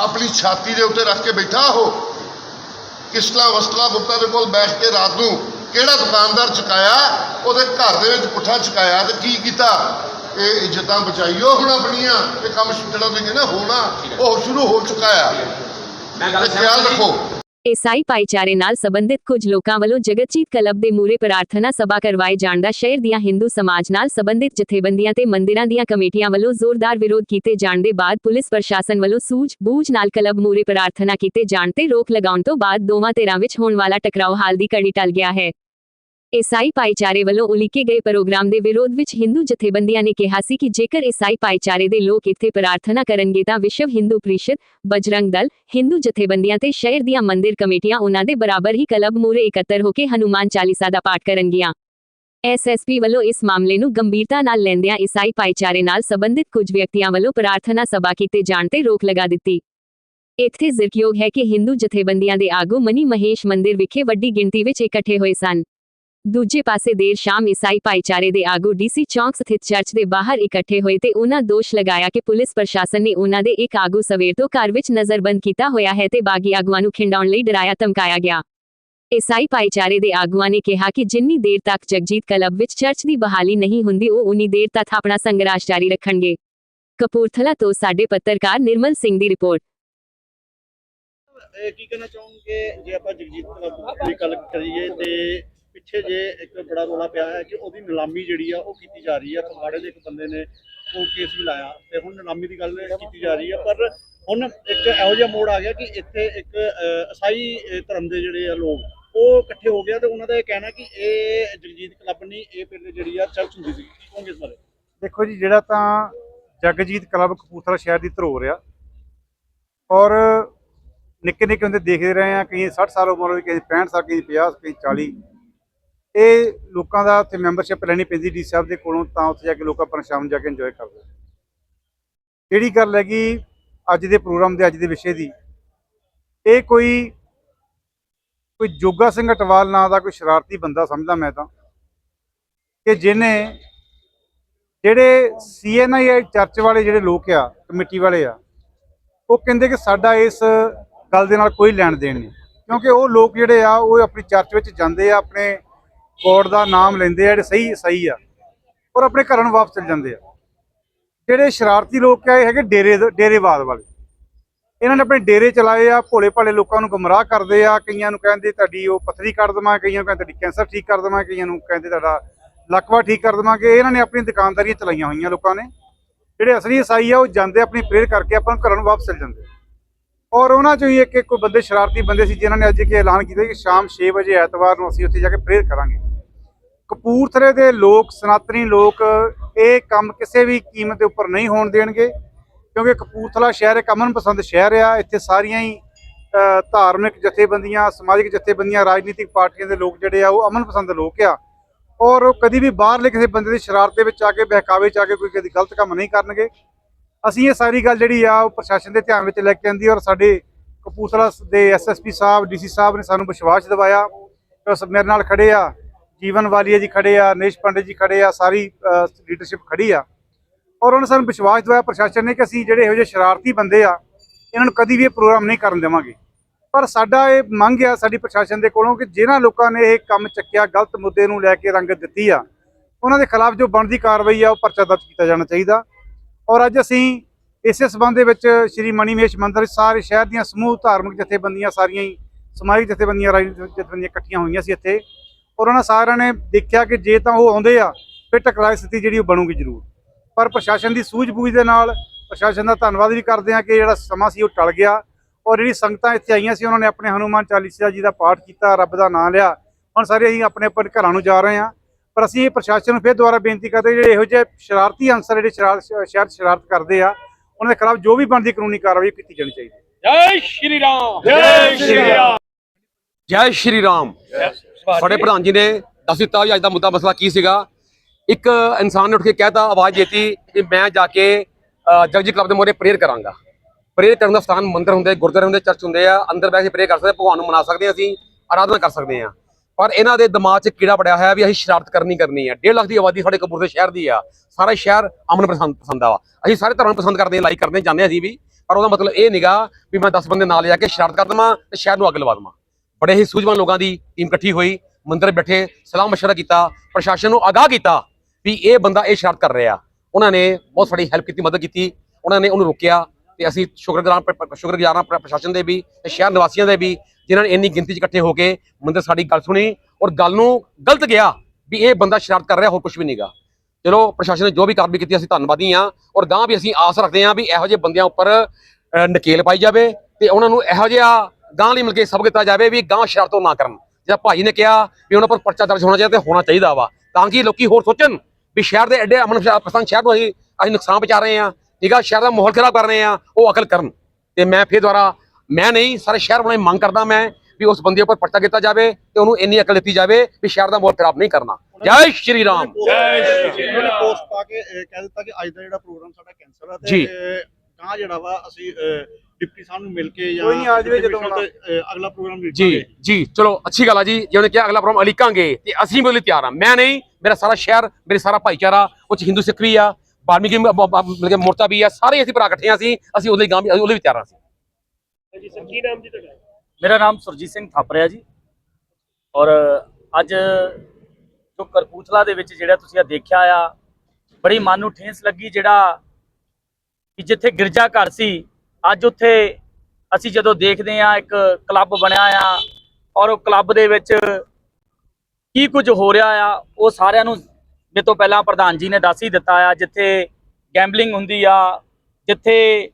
ਆਪਣੀ ਛਾਤੀ ਦੇ ਉੱਤੇ ਰੱਖ ਕੇ ਬੈਠਾ ਉਹ। ਕਿਸਲਾ ਵਸਤਲਾ ਗੁਪਤਾ ਦੇ ਕੋਲ ਬੈਠ ਕੇ ਰਾਤ ਨੂੰ ਕਿਹੜਾ ਦੁਕਾਨਦਾਰ ਚੁਕਾਇਆ? ਉਹਦੇ ਘਰ ਦੇ ਵਿੱਚ ਪੁੱਠਾ ਚੁਕਾਇਆ ਤੇ ਕੀ ਕੀਤਾ? ਇਹ ਇੱਜ਼ਤਾਂ ਬਚਾਈਓ ਹੁਣ ਆਪਣੀਆਂ। ਇਹ ਕੰਮ ਜਿਹੜਾ ਤੁਸੀਂ ਕਹਿੰਦੇ ਹੋਣਾ। ਉਹ ਸ਼ੁਰੂ ਹੋ ਚੁੱਕਾ ਆ। ਮੈਂ ਗੱਲ ਖਿਆਲ ਰੱਖੋ। ਈਸਾਈ ਭਾਈਚਾਰੇ ਨਾਲ ਸੰਬੰਧਿਤ ਕੁਝ ਲੋਕਾਂ ਵੱਲੋਂ ਜਗਤਜੀਤ ਕਲੱਬ ਦੇ ਮੂਰੇ ਪ੍ਰਾਰਥਨਾ ਸਭਾ ਕਰਵਾਏ ਜਾਣ ਦਾ ਸ਼ਹਿਰ ਦੀਆਂ ਹਿੰਦੂ ਸਮਾਜ ਨਾਲ ਸੰਬੰਧਿਤ ਜਥੇਬੰਦੀਆਂ ਤੇ ਮੰਦਿਰਾਂ ਦੀਆਂ ਕਮੇਟੀਆਂ ਵੱਲੋਂ ਜ਼ੋਰਦਾਰ ਵਿਰੋਧ ਕੀਤੇ ਜਾਣ ਦੇ ਬਾਅਦ ਪੁਲਿਸ ਪ੍ਰਸ਼ਾਸਨ ਵੱਲੋਂ ਸੂਝ-ਬੂਝ ਨਾਲ ਕਲੱਬ ਮੂਰੇ ਪ੍ਰਾਰਥਨਾ ਕੀਤੇ ਜਾਣ ਤੇ ਰੋਕ ਲਗਾਉਣ ਤੋਂ ਬਾਅਦ ਦੋਵਾਂ ਧਿਰਾਂ ਵਿੱਚ ਹੋਣ ਵਾਲਾ ਟਕਰਾਓ ਹਾਲ ਦੀ ਕੜੀ ਟਲ ਗਿਆ ਹੈ। ਈਸਾਈ ਭਾਈਚਾਰੇ ਵੱਲੋਂ ਉਲੀਕੇ ਗਏ ਪ੍ਰੋਗਰਾਮ ਦੇ ਵਿਰੋਧ ਵਿੱਚ ਹਿੰਦੂ ਜਥੇਬੰਦੀਆਂ ਨੇ ਕਿਹਾ ਸੀ ਕਿ ਜੇਕਰ ਈਸਾਈ ਭਾਈਚਾਰੇ ਦੇ ਲੋਕ ਇੱਥੇ ਪ੍ਰਾਰਥਨਾ ਕਰਨਗੇ ਤਾਂ ਵਿਸ਼ਵ ਹਿੰਦੂ ਪ੍ਰੀਸ਼ਦ, ਬਜਰੰਗ ਦਲ ਹਿੰਦੂ ਜਥੇਬੰਦੀਆਂ ਤੇ ਸ਼ਹਿਰ ਦੀਆਂ ਮੰਦਿਰ ਕਮੇਟੀਆਂ ਉਹਨਾਂ ਦੇ ਬਰਾਬਰ ਹੀ ਕਲੱਬ ਮੂਰੇ ਇਕੱਤਰ ਹੋ ਕੇ ਹਨੂਮਾਨ ਚਾਲੀਸਾ ਦਾ ਪਾਠ ਕਰਨਗੀਆਂ। ਐਸਐਸਪੀ ਵੱਲੋਂ ਇਸ ਮਾਮਲੇ ਨੂੰ ਗੰਭੀਰਤਾ ਨਾਲ ਲੈਂਦਿਆਂ ਈਸਾਈ ਭਾਈਚਾਰੇ ਨਾਲ ਸੰਬੰਧਿਤ ਕੁਝ ਵਿਅਕਤੀਆਂ ਵੱਲੋਂ ਪ੍ਰਾਰਥਨਾ ਸਭਾ ਕੀਤੇ ਜਾਣ ਤੇ ਰੋਕ ਲਗਾ ਦਿੱਤੀ। ਇੱਥੇ ਜ਼ਿਕਰਯੋਗ ਹੈ ਕਿ ਹਿੰਦੂ ਜਥੇਬੰਦੀਆਂ ਦੇ ਆਗੂ ਮਨੀ ਮਹੇਸ਼ ਮੰਦਿਰ ਵਿਖੇ ਵੱਡੀ ਗਿਣਤੀ ਵਿੱਚ ਇਕੱਠੇ ਹੋਏ ਸਨ। ਦੂਜੇ ਪਾਸੇ ਦੇਰ ਸ਼ਾਮ ਈਸਾਈ ਭਾਈਚਾਰੇ ਦੇ ਆਗੂ ਡੀਸੀ ਚੌਂਕ ਸਥਿਤ ਚਰਚ ਦੇ ਬਾਹਰ ਇਕੱਠੇ ਹੋਏ ਤੇ ਉਹਨਾਂ ਦੋਸ਼ ਲਗਾਇਆ ਕਿ ਪੁਲਿਸ ਪ੍ਰਸ਼ਾਸਨ ਨੇ ਉਹਨਾਂ ਦੇ ਇੱਕ ਆਗੂ ਸਵੇਰ ਤੋਂ ਘਰ ਵਿੱਚ ਨਜ਼ਰਬੰਦ ਕੀਤਾ ਹੋਇਆ ਹੈ ਤੇ ਬਾਗੀ ਆਗੂਆਂ ਨੂੰ ਖਿੰਡਾਉਣ ਲਈ ਡਰਾਇਆ ਧਮਕਾਇਆ ਗਿਆ। ਈਸਾਈ ਭਾਈਚਾਰੇ ਦੇ ਆਗੂਆਂ ਨੇ ਕਿਹਾ ਕਿ ਜਿੰਨੀ ਦੇਰ ਤੱਕ ਜਗਜੀਤ ਕਲੱਬ ਵਿੱਚ ਚਰਚ ਦੀ ਬਹਾਲੀ ਨਹੀਂ ਹੁੰਦੀ, ਉਹ ਉਨੀ ਦੇਰ ਤੱਕ ਆਪਣਾ ਸੰਘਰਸ਼ ਜਾਰੀ ਰੱਖਣਗੇ। ਕਪੂਰਥਲਾ ਤੋਂ ਸਾਡੇ ਪੱਤਰਕਾਰ ਨਿਰਮਲ ਸਿੰਘ ਦੀ ਰਿਪੋਰਟ। ਕੀ ਕਹਿਣਾ ਚਾਹੋਗੇ? ਜੇ ਆਪਾਂ ਜਗਜੀਤ ਕਲੱਬ ਦੀ ਗੱਲ ਕਰੀਏ ਤੇ ਪਿੱਛੇ ਜੇ ਇੱਕ ਬੜਾ ਰੋਲਾ ਪਿਆ ਹੈ ਕਿ ਉਹਦੀ ਨਿਲਾਮੀ ਜਿਹੜੀ ਆ ਉਹ ਕੀਤੀ ਜਾ ਰਹੀ ਆ ਫਗਵਾੜੇ ਦੇ ਇੱਕ ਬੰਦੇ ਨੇ ਉਹ ਕੇਸ ਵੀ ਲਾਇਆ ਤੇ ਹੁਣ ਨਿਲਾਮੀ ਦੀ ਗੱਲ ਕੀਤੀ ਜਾ ਰਹੀ ਆ ਪਰ ਹੁਣ ਇੱਕ ਇਹੋ ਜਿਹਾ ਮੋੜ ਆ ਗਿਆ ਕਿ ਇੱਥੇ ਇੱਕ ਅਹ, ਧਰਮ ਦੇ ਜਿਹੜੇ ਆ ਲੋਕ ਉਹ ਇਕੱਠੇ ਹੋ ਗਿਆ ਤੇ ਉਹਨਾਂ ਦਾ ਇਹ ਕਹਿਣਾ ਕਿ ਇਹ ਜਗਜੀਤ ਕਲੱਬ ਨਹੀਂ ਇਹ ਪਹਿਲੇ ਜਿਹੜੀ ਆ ਚਰਚ ਹੁੰਦੀ ਸੀ ਕੀ ਕਹੋਗੇ ਇਸ ਬਾਰੇ? ਦੇਖੋ ਜੀ ਜਿਹੜਾ ਤਾਂ ਜਗਜੀਤ ਕਲੱਬ ਕਪੂਰਥਲਾ ਸ਼ਹਿਰ ਦੀ ਧਰੋਹਰ ਆ ਔਰ ਨਿੱਕੇ ਨਿੱਕੇ ਹੁੰਦੇ ਦੇਖਦੇ ਰਹੇ ਆ ਕਈ 60 ਸਾਲ ਉਮਰ ਹੋਈ ਕਈ 65 ਸਾਲ ਕਈ 50 ਕਈ 40 ਇਹ ਲੋਕਾਂ ਦਾ ਉੱਥੇ ਮੈਂਬਰਸ਼ਿਪ ਲੈਣੀ ਪੈਂਦੀ ਡੀ ਸਾਹਿਬ ਦੇ ਕੋਲੋਂ, ਤਾਂ ਉੱਥੇ ਜਾ ਕੇ ਲੋਕ ਆਪਣਾ ਸ਼ਾਮ ਨੂੰ ਜਾ ਕੇ ਇੰਜੋਏ ਕਰਦੇ ਜਿਹੜੀ ਗੱਲ ਹੈਗੀ ਅੱਜ ਦੇ ਪ੍ਰੋਗਰਾਮ ਦੇ, ਅੱਜ ਦੇ ਵਿਸ਼ੇ ਦੀ? ਇਹ ਕੋਈ ਕੋਈ ਜੋਗਾ ਸਿੰਘ ਅਟਵਾਲ ਨਾਂ ਦਾ ਕੋਈ ਸ਼ਰਾਰਤੀ ਬੰਦਾ ਸਮਝਦਾ ਮੈਂ ਤਾਂ। ਕਿ ਜਿਹਨੇ ਜਿਹੜੇ ਸੀਐਨਆਈ ਚਰਚ ਵਾਲੇ ਜਿਹੜੇ ਲੋਕ ਆ, ਕਮੇਟੀ ਵਾਲੇ ਆ, ਉਹ ਕਹਿੰਦੇ ਕਿ ਸਾਡਾ ਇਸ ਗੱਲ ਦੇ ਨਾਲ ਕੋਈ ਲੈਣ ਦੇਣ ਨਹੀਂ। ਕਿਉਂਕਿ ਉਹ ਲੋਕ ਜਿਹੜੇ ਆ, ਉਹ ਆਪਣੀ ਚਰਚ ਵਿੱਚ ਜਾਂਦੇ ਆ, ਆਪਣੇ ਗੋਡ ਦਾ ਨਾਮ ਲੈਂਦੇ ਆ, ਜਿਹੜੇ ਸਹੀ ਸਹੀ ਆ, ਔਰ ਆਪਣੇ ਘਰਾਂ ਨੂੰ ਵਾਪਸ ਚਲ ਜਾਂਦੇ ਆ। ਜਿਹੜੇ ਸ਼ਰਾਰਤੀ ਲੋਕ ਆ ਇਹ ਹੈਗੇ ਡੇਰੇ ਡੇਰੇਵਾਦ ਵਾਲੇ, ਇਹਨਾਂ ਨੇ ਆਪਣੇ ਡੇਰੇ ਚਲਾਏ ਆ ਭੋਲੇ ਭਾਲੇ ਲੋਕਾਂ ਨੂੰ ਗੁੰਮਰਾਹ ਕਰਦੇ ਆ, ਕਈਆਂ ਨੂੰ ਕਹਿੰਦੇ ਤੁਹਾਡੀ ਉਹ ਪੱਥਰੀ ਕੱਢ ਦੇਵਾਂ, ਕਈਆਂ ਨੂੰ ਕਹਿੰਦੇ ਤੁਹਾਡੀ ਕੈਂਸਰ ਠੀਕ ਕਰ ਦੇਵਾਂ, ਕਈਆਂ ਨੂੰ ਕਹਿੰਦੇ ਤੁਹਾਡਾ ਲਕਵਾ ਠੀਕ ਕਰ ਦੇਵਾਂਗੇ ਇਹਨਾਂ ਨੇ ਆਪਣੀ ਦੁਕਾਨਦਾਰੀਆਂ ਚਲਾਈਆਂ ਹੋਈਆਂ ਲੋਕਾਂ ਨੇ। ਜਿਹੜੇ ਅਸਲੀ ਈਸਾਈ ਆ, ਉਹ ਜਾਂਦੇ ਆਪਣੀ ਪ੍ਰੇਅਰ ਕਰਕੇ ਆਪਾਂ ਘਰਾਂ ਨੂੰ ਵਾਪਸ ਚਲ ਜਾਂਦੇ ਔਰ ਉਹਨਾਂ ਚੋਂ ਹੀ ਇੱਕ ਇੱਕ ਕੋਈ ਬੰਦੇ ਸ਼ਰਾਰਤੀ ਬੰਦੇ ਸੀ, ਜਿਨ੍ਹਾਂ ਨੇ ਅੱਜ ਕੀ ਐਲਾਨ ਕੀਤਾ ਕਿ ਸ਼ਾਮ 6 ਵਜੇ ਐਤਵਾਰ ਨੂੰ ਅਸੀਂ ਉੱਥੇ ਜਾ ਕੇ ਪ੍ਰੇਅਰ ਕਰਾਂਗੇ। ਕਪੂਰਥਲੇ ਦੇ ਲੋਕ, ਸਨਾਤਨੀ ਲੋਕ, ਇਹ ਕੰਮ ਕਿਸੇ ਵੀ ਕੀਮਤ ਦੇ ਉੱਪਰ ਨਹੀਂ ਹੋਣ ਦੇਣਗੇ, ਕਿਉਂਕਿ ਕਪੂਰਥਲਾ ਸ਼ਹਿਰ ਇੱਕ ਅਮਨ ਪਸੰਦ ਸ਼ਹਿਰ ਆ। ਇੱਥੇ ਸਾਰੀਆਂ ਹੀ ਧਾਰਮਿਕ ਜਥੇਬੰਦੀਆਂ, ਸਮਾਜਿਕ ਜਥੇਬੰਦੀਆਂ, ਰਾਜਨੀਤਿਕ ਪਾਰਟੀਆਂ ਦੇ ਲੋਕ ਜਿਹੜੇ ਆ, ਉਹ ਅਮਨ ਪਸੰਦ ਲੋਕ ਆ। ਔਰ ਉਹ ਕਦੀ ਵੀ ਬਾਹਰਲੇ ਕਿਸੇ ਬੰਦੇ ਦੀ ਸ਼ਰਾਰਤ ਵਿੱਚ ਆ ਕੇ, ਬਹਿਕਾਵੇ ਚ ਆ ਕੇ ਕੋਈ ਕਦੀ ਗਲਤ ਕੰਮ ਨਹੀਂ ਕਰਨਗੇ। ਅਸੀਂ ਇਹ ਸਾਰੀ ਗੱਲ ਜਿਹੜੀ ਆ, ਉਹ ਪ੍ਰਸ਼ਾਸਨ ਦੇ ਧਿਆਨ ਵਿੱਚ ਲੈ ਕੇ ਆਂਦੀ ਔਰ ਸਾਡੇ ਕਪੂਰਥਲਾ ਦੇ ਐਸਐਸਪੀ ਸਾਹਿਬ ਡੀਸੀ ਸਾਹਿਬ ਨੇ ਸਾਨੂੰ ਵਿਸ਼ਵਾਸ ਦਿਵਾਇਆ। ਮੇਰੇ ਨਾਲ ਖੜੇ ਆ। ਜੀਵਨ ਵਾਲੀਆ ਜੀ ਖੜੇ ਆ, ਨੇਸ਼ ਪੰਡਿਤ ਜੀ ਖੜੇ ਆ, ਸਾਰੀ ਲੀਡਰਸ਼ਿਪ ਖੜੀ ਆ। ਔਰ ਉਹਨਾਂ ਨੇ ਸਾਨੂੰ ਵਿਸ਼ਵਾਸ ਦਿਵਾਇਆ ਪ੍ਰਸ਼ਾਸਨ ਨੇ ਕਿ ਅਸੀਂ ਜਿਹੜੇ ਇਹੋ ਜਿਹੇ ਸ਼ਰਾਰਤੀ ਬੰਦੇ ਆ, ਇਹਨਾਂ ਨੂੰ ਕਦੀ ਵੀ ਇਹ ਪ੍ਰੋਗਰਾਮ ਨਹੀਂ ਕਰਨ ਦੇਵਾਂਗੇ। ਪਰ ਸਾਡਾ ਇਹ ਮੰਗ ਆ ਸਾਡੀ ਪ੍ਰਸ਼ਾਸਨ ਦੇ ਕੋਲੋਂ ਕਿ ਜਿਨ੍ਹਾਂ ਲੋਕਾਂ ਨੇ ਇਹ ਕੰਮ ਚੱਕਿਆ, ਗਲਤ ਮੁੱਦੇ ਨੂੰ ਲੈ ਕੇ ਰੰਗ ਦਿੱਤੀ ਆ, ਉਹਨਾਂ ਦੇ ਖਿਲਾਫ ਜੋ ਬਣਦੀ ਕਾਰਵਾਈ ਆ, ਉਹ ਪਰਚਾ ਦਰਜ ਕੀਤਾ ਜਾਣਾ ਚਾਹੀਦਾ। ਔਰ ਅੱਜ ਅਸੀਂ ਇਸੇ ਸਬੰਧ ਦੇ ਵਿੱਚ ਸ਼੍ਰੀ ਮਣੀਮੇਸ਼ ਮੰਦਰ, ਸਾਰੇ ਸ਼ਹਿਰ ਦੀਆਂ ਸਮੂਹ ਧਾਰਮਿਕ ਜਥੇਬੰਦੀਆਂ, ਸਾਰੀਆਂ ਹੀ ਸਮਾਜਿਕ ਜਥੇਬੰਦੀਆਂ, ਰਾਜਨੀਤਿਕ ਜਥੇਬੰਦੀਆਂ ਇਕੱਠੀਆਂ ਹੋਈਆਂ ਸੀ ਇੱਥੇ। ਔਰ ਉਹਨਾਂ ਸਾਰਿਆਂ ਨੇ ਦੇਖਿਆ ਕਿ ਜੇ ਤਾਂ ਉਹ ਆਉਂਦੇ ਆ ਫਿਰ ਟਕਰਾਅ ਦੀ ਸਥਿਤੀ ਜਿਹੜੀ ਉਹ ਬਣੂਗੀ ਜ਼ਰੂਰ। ਪਰ ਪ੍ਰਸ਼ਾਸਨ ਦੀ ਸੂਝ-ਬੂਝ ਦੇ ਨਾਲ ਪ੍ਰਸ਼ਾਸਨ ਦਾ ਧੰਨਵਾਦ ਵੀ ਕਰਦੇ ਹਾਂ ਕਿ ਜਿਹੜਾ ਸਮਾਂ ਸੀ ਉਹ ਟਲ ਗਿਆ ਔਰ ਜਿਹੜੀ ਸੰਗਤਾਂ ਇੱਥੇ ਆਈਆਂ ਸੀ ਉਹਨਾਂ ਨੇ ਆਪਣੇ ਹਨੂਮਾਨ ਚਾਲੀਸਾ ਜੀ ਦਾ ਪਾਠ ਕੀਤਾ ਰੱਬ ਦਾ ਨਾਮ ਲਿਆ। ਹੁਣ ਸਾਰੇ ਅਸੀਂ ਆਪਣੇ ਆਪਣੇ ਘਰਾਂ ਨੂੰ ਜਾ ਰਹੇ ਹਾਂ। ਪਰ ਅਸੀਂ ਇਹ ਪ੍ਰਸ਼ਾਸਨ ਨੂੰ ਫਿਰ ਦੁਬਾਰਾ ਬੇਨਤੀ ਕਰਦੇ ਜਿਹੜੇ ਇਹੋ ਜਿਹੇ ਸ਼ਰਾਰਤੀ ਅੰਸਰ ਜਿਹੜੇ ਸ਼ਰਾਰਤ ਸ਼ਹਿਰ ਸ਼ਰਾਰਤ ਕਰਦੇ ਆ ਉਹਨਾਂ ਦੇ ਖਿਲਾਫ ਜੋ ਵੀ ਬਣਦੀ ਕਾਨੂੰਨੀ ਕਾਰਵਾਈ ਕੀਤੀ ਜਾਣੀ ਚਾਹੀਦੀ ਹੈ। ਜੈ ਸ਼੍ਰੀ ਰਾਮ। ਜੈ ਸ਼੍ਰੀ ਰਾਮ। ਜੈ ਸ਼੍ਰੀ ਰਾਮ। ਸਾਡੇ ਪ੍ਰਧਾਨ ਜੀ ਨੇ ਦੱਸ ਦਿੱਤਾ ਵੀ ਅੱਜ ਦਾ ਮੁੱਦਾ ਮਸਲਾ ਕੀ ਸੀਗਾ। ਇੱਕ ਇਨਸਾਨ ਨੇ ਉੱਠ ਕੇ ਕਹਿਤਾ ਆਵਾਜ਼ ਦਿੱਤੀ ਕਿ ਮੈਂ ਜਾ ਕੇ ਜਗਜੀਤ ਕਲੱਬ ਦੇ ਮੋਰੇ ਪ੍ਰੇਅਰ ਕਰਾਂਗਾ। ਪ੍ਰੇਅਰ ਕਰਨ ਦਾ ਸਥਾਨ ਮੰਦਿਰ ਹੁੰਦੇ ਗੁਰਦੁਆਰੇ ਹੁੰਦੇ ਚਰਚ ਹੁੰਦੇ ਆ ਅੰਦਰ ਬੈ ਕੇ ਪ੍ਰੇਅਰ ਕਰ ਸਕਦੇ ਭਗਵਾਨ ਨੂੰ ਮਨਾ ਸਕਦੇ ਹਾਂ ਅਸੀਂ ਆਰਾਧਨਾ ਕਰ ਸਕਦੇ ਹਾਂ। ਪਰ ਇਹਨਾਂ ਦੇ ਦਿਮਾਗ 'ਚ ਕੀੜਾ ਪੜਿਆ ਹੋਇਆ ਵੀ ਅਸੀਂ ਸ਼ਰਾਰਤ ਕਰਨੀ ਕਰਨੀ ਹੈ। 1.5 ਲੱਖ ਦੀ ਆਬਾਦੀ ਸਾਡੇ ਕਪੂਰਥਲੇ ਸ਼ਹਿਰ ਦੀ ਆ। ਸਾਰਾ ਸ਼ਹਿਰ ਅਮਨ ਪਸੰਦ ਪਸੰਦ ਆ। ਵਾ ਅਸੀਂ ਸਾਰੇ ਧਰਮ ਪਸੰਦ ਕਰਦੇ ਹਾਂ ਲਾਈਕ ਕਰਦੇ ਚਾਹੁੰਦੇ ਹਾਂ ਅਸੀਂ ਵੀ। ਪਰ ਉਹਦਾ ਮਤਲਬ ਇਹ ਨਹੀਂਗਾ ਵੀ ਮੈਂ 10 ਬੰਦੇ ਨਾਲ ਜਾ ਕੇ ਸ਼ਰਾਰਤ ਕਰ ਦੇਵਾਂ ਤੇ ਸ਼ਹਿਰ ਨੂੰ ਅੱਗ ਲਵਾ ਦੇਵਾਂ। ਬੜੇ ਹੀ ਸੂਝਵਾਨ ਲੋਕਾਂ ਦੀ ਟੀਮ ਇਕੱਠੀ ਹੋਈ, ਮੰਦਰ ਬੈਠੇ, ਸਲਾਹ ਮਸ਼ਵਰਾ ਕੀਤਾ, ਪ੍ਰਸ਼ਾਸਨ ਨੂੰ ਆਗਾਹ ਕੀਤਾ ਵੀ ਇਹ ਬੰਦਾ ਇਹ ਸ਼ਰਾਰਤ ਕਰ ਰਿਹਾ। ਉਹਨਾਂ ਨੇ ਬਹੁਤ ਸਾਡੀ ਹੈਲਪ ਕੀਤੀ, ਮਦਦ ਕੀਤੀ। ਉਹਨਾਂ ਨੇ ਉਹਨੂੰ ਰੋਕਿਆ ਤੇ ਅਸੀਂ ਸ਼ੁਕਰਗੁਜ਼ਾਰ ਪ- ਸ਼ੁਕਰਗੁਜ਼ਾਰ ਹਾਂ ਪ੍ਰਸ਼ਾਸਨ ਦੇ ਵੀ ਤੇ ਸ਼ਹਿਰ ਨਿਵਾਸੀਆਂ ਦੇ ਵੀ, ਜਿਨ੍ਹਾਂ ਨੇ ਇੰਨੀ ਗਿਣਤੀ 'ਚ ਇਕੱਠੇ ਹੋ ਕੇ ਮੰਦਰ ਸਾਡੀ ਗੱਲ ਸੁਣੀ ਔਰ ਗੱਲ ਨੂੰ ਗਲਤ ਗਿਆ ਵੀ ਇਹ ਬੰਦਾ ਸ਼ਰਾਰਤ ਕਰ ਰਿਹਾ, ਹੋਰ ਕੁਝ ਵੀ ਨਹੀਂਗਾ ਚਲੋ, ਪ੍ਰਸ਼ਾਸਨ ਨੇ ਜੋ ਵੀ ਕਾਰਵਾਈ ਕੀਤੀ, ਅਸੀਂ ਧੰਨਵਾਦੀ ਹਾਂ ਔਰ ਗਾਂ ਵੀ ਅਸੀਂ ਆਸ ਰੱਖਦੇ ਹਾਂ ਵੀ ਇਹੋ ਜਿਹੇ ਬੰਦਿਆਂ ਉੱਪਰ ਨਕੇਲ ਪਾਈ ਜਾਵੇ ਤੇ ਉਹਨਾਂ ਨੂੰ ਇਹੋ ਜਿਹਾ ਗਾਂ ਲਈ ਮਿਲ ਕੇ ਸਬਕ ਦਿੱਤਾ ਜਾਵੇ ਵੀ ਗਾਂ ਸ਼ਰਾਰਤੋਂ ਨਾ ਕਰਨ। ਜਿਹੜਾ ਭਾਈ ਨੇ ਕਿਹਾ ਵੀ ਉਹਨਾਂ ਪਰ ਪਰਚਾ ਦਰਜ ਹੋਣਾ ਚਾਹੀਦਾ ਤੇ ਹੋਣਾ ਚਾਹੀਦਾ ਵਾ ਤਾਂ ਕਿ ਲੋਕੀ ਹੋਰ ਸੋਚਣ ਵੀ ਸ਼ਹਿਰ ਦੇ ਐਡੇ ਅਮਨ ਪਸੰਦ ਸ਼ਹਿਰ ਨੂੰ ਅਸੀਂ ਅਸੀਂ ਨੁਕਸਾਨ ਪਹੁੰਚਾ ਰਹੇ ਹਾਂ ਠੀਕ ਆ ਸ਼ਹਿਰ ਦਾ ਮਾਹੌਲ ਖਰਾਬ ਕਰ ਰਹੇ ਹਾਂ ਉਹ ਅਕਲ ਕਰਨ। ਤੇ ਮੈਂ ਫੇਰ ਦੁਆਰਾ ਮੈਂ ਨਹੀਂ ਸਾਰੇ ਸ਼ਹਿਰ ਵਾਲਿਆਂ ਦੀ ਮੰਗ ਕਰਦਾ ਮੈਂ ਵੀ ਉਸ ਬੰਦੇ ਉੱਪਰ ਪਰਚਾ ਕੀਤਾ ਜਾਵੇ ਤੇ ਉਹਨੂੰ ਇੰਨੀ ਅਕਲ ਦਿੱਤੀ ਜਾਵੇ ਵੀ ਸ਼ਹਿਰ ਦਾ ਮਾਹੌਲ ਖਰਾਬ ਨਹੀਂ ਕਰਨਾ। ਜੈ ਸ਼੍ਰੀ ਰਾਮ। ਉਹਨਾਂ ਨੇ ਪੋਸਟ ਪਾ ਕੇ ਕਹਿ ਦਿੱਤਾ ਕਿ ਅੱਜ ਦਾ ਜਿਹੜਾ ਪ੍ਰੋਗਰਾਮ ਸਾਡਾ ਕੈਂਸਲ ਆ ਜੀ। ਤੇ ਗਾਂ ਜਿਹੜਾ ਵਾ ਅਸੀਂ ਡਿਪਟੀ ਸਾਹਿਬ ਨੂੰ ਮਿਲ ਕੇ ਜਾਂ ਕੋਈ ਨਹੀਂ, ਆ ਜਾਵੇ ਜਦੋਂ ਅਗਲਾ ਪ੍ਰੋਗਰਾਮ ਜੀ ਜੀ ਚਲੋ ਅੱਛੀ ਗੱਲ ਆ ਜੀ। ਜੇ ਉਹਨੇ ਕਿਹਾ ਅਗਲਾ ਪ੍ਰੋਗਰਾਮ ਅਲੀਕਾਂਗੇ ਤੇ ਅਸੀਂ ਲਈ ਤਿਆਰ ਆ। ਮੈਂ ਨਹੀਂ ਮੇਰਾ ਸਾਰਾ ਸ਼ਹਿਰ ਮੇਰੇ ਸਾਰਾ ਭਾਈਚਾਰਾ ਉਹ ਚ ਹਿੰਦੂ ਸਿੱਖ ਵੀ ਆ ਬਾਲਮੀਕੀ ਮਤਲਬ ਕਿ ਮੋਰਚਾ ਵੀ ਆ ਸਾਰੇ ਅਸੀਂ ਭਰਾ ਇਕੱਠੇ ਆ ਅਸੀਂ ਅਸੀਂ ਉਹਦੇ ਗਾਂ ਵੀ ਉਹਦੇ ਵੀ ਤਿਆਰ ਆ ਅਸੀਂ। ਜੀ ਸਰ ਕੀ ਨਾਮ ਜੀ ਤੁਹਾਡਾ? ਮੇਰਾ ਨਾਮ ਸੁਰਜੀਤ ਸਿੰਘ ਥਾਪਰਿਆ ਜੀ। ਔਰ ਅੱਜ ਜੋ ਕਰਪੂਥਲਾ ਦੇ ਵਿੱਚ ਜਿਹੜਾ ਤੁਸੀਂ ਆ ਦੇਖਿਆ ਆ ਬੜੀ ਮਨ ਨੂੰ ਠੇਸ ਲੱਗੀ ਜਿਹੜਾ ਕਿ ਜਿੱਥੇ ਗਿਰਜਾ ਘਰ ਸੀ ਅੱਜ ਉੱਥੇ ਅਸੀਂ ਜਦੋਂ ਦੇਖਦੇ ਆ ਇੱਕ ਕਲੱਬ ਬਣਿਆ ਆ ਔਰ ਉਹ ਕਲੱਬ ਦੇ ਵਿੱਚ ਕੀ ਕੁਝ ਹੋ ਰਿਹਾ ਆ, ਉਹ ਸਾਰਿਆਂ ਨੂੰ ਮੇਰੇ ਤੋਂ ਪਹਿਲਾਂ ਪ੍ਰਧਾਨ ਜੀ ਨੇ ਦੱਸ ਹੀ ਦਿੱਤਾ ਆ, ਜਿੱਥੇ ਗੈਂਬਲਿੰਗ ਹੁੰਦੀ ਆ, ਜਿੱਥੇ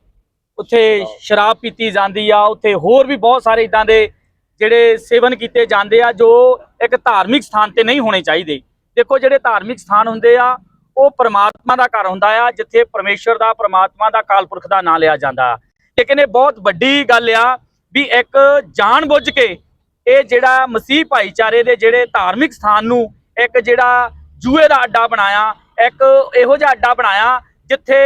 ਉੱਥੇ ਸ਼ਰਾਬ ਪੀਤੀ ਜਾਂਦੀ ਆ, ਉੱਥੇ ਹੋਰ ਵੀ ਬਹੁਤ ਸਾਰੇ ਇਦਾਂ ਦੇ ਜਿਹੜੇ ਸੇਵਨ ਕੀਤੇ ਜਾਂਦੇ ਆ, ਜੋ ਇੱਕ ਧਾਰਮਿਕ ਸਥਾਨ ਤੇ ਨਹੀਂ ਹੋਣੇ ਚਾਹੀਦੇ। ਦੇਖੋ ਜਿਹੜੇ ਧਾਰਮਿਕ ਸਥਾਨ ਹੁੰਦੇ ਆ, ਉਹ ਪਰਮਾਤਮਾ ਦਾ ਘਰ ਹੁੰਦਾ ਆ, ਜਿੱਥੇ ਪਰਮੇਸ਼ਰ ਦਾ, ਪਰਮਾਤਮਾ ਦਾ ਕਾਲਪੁਰਖ ਦਾ ਨਾਮ ਲਿਆ ਜਾਂਦਾ। ਲੇਕਿਨ ਇਹ ਬਹੁਤ ਵੱਡੀ ਗੱਲ ਆ ਵੀ ਇੱਕ ਜਾਣ ਬੁੱਝ ਕੇ ਇਹ ਜਿਹੜਾ ਮਸੀਹ ਭਾਈਚਾਰੇ ਦੇ ਜਿਹੜੇ ਧਾਰਮਿਕ ਸਥਾਨ ਨੂੰ ਇੱਕ ਜਿਹੜਾ ਜੂਏ ਦਾ ਅੱਡਾ ਬਣਾਇਆ, ਇੱਕ ਇਹੋ ਜਿਹਾ ਅੱਡਾ ਬਣਾਇਆ ਜਿੱਥੇ